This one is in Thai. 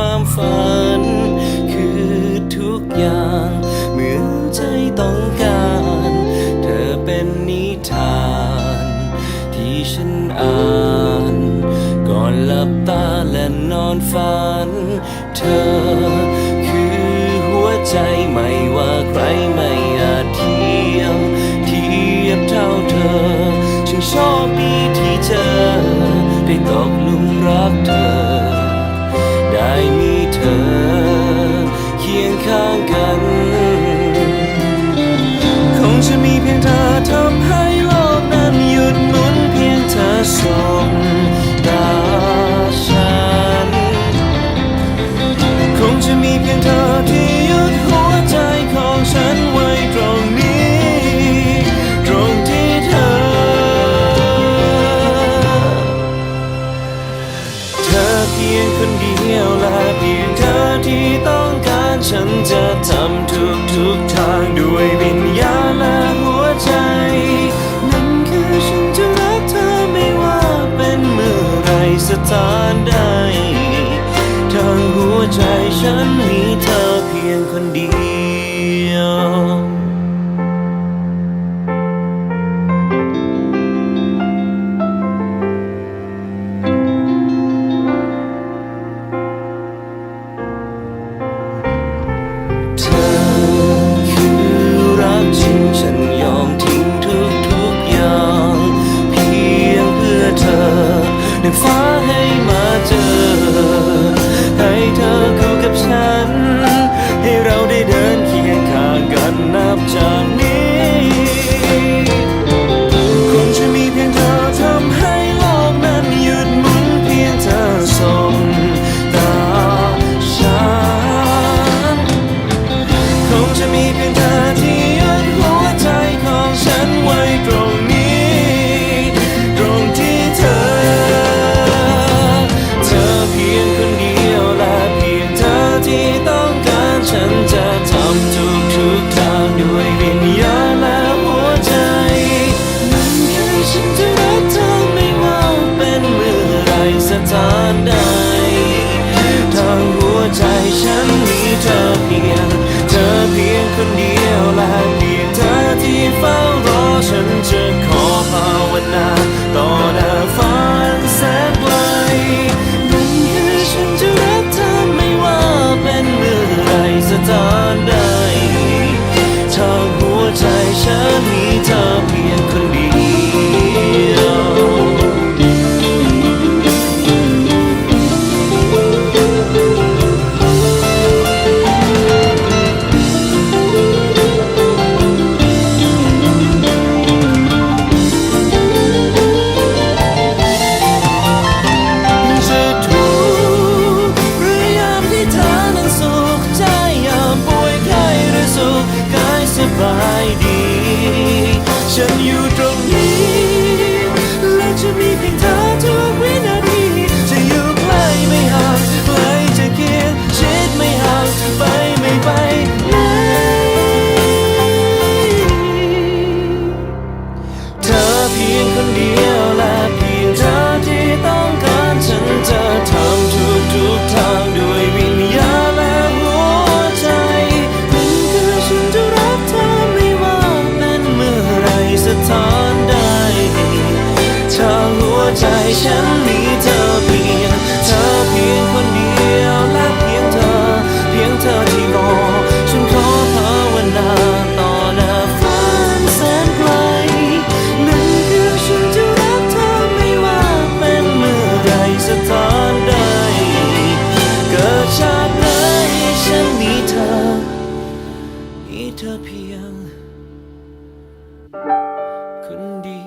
ความฝัน คือทุกอย่าง เหมือนใจต้องการ เธอเป็นนิทาน ที่ฉันอ่าน ก่อนหลับตาและนอนฝัน เธอคือหัวใจไม่ว่าใครไม่อาจเทียมเทียบเท่าเธอฉันโชคดีที่เจอได้ตกลุมรักเธอ คนเดียวและเพียงเธอที่ต้องการฉันจะทำทุกทุกทางด้วยวิญญาณและหัวใจ นั่นคือฉันจะรักเธอไม่ว่าเป็นเมื่อไรสถานใดทางหัวใจฉันมีเธอเพียงคนเดียว ก คนเดียวและเพียงเธอที่เฝ้ารอฉันจะขอภาวนาต่อหน้า ฉันมีเธอเพียง เธอเพียงคนเดียวและเพียงเธอ เพียงเธอที่รอ ฉันขอภาวนาต่อหน้าฝันแสนไกลนั่นคือฉันจะรักเธอไม่ว่าเป็นเมื่อไรสถานใด เกิดชาติไหนฉันมีเธอ มีเธอเพียง คนเดียว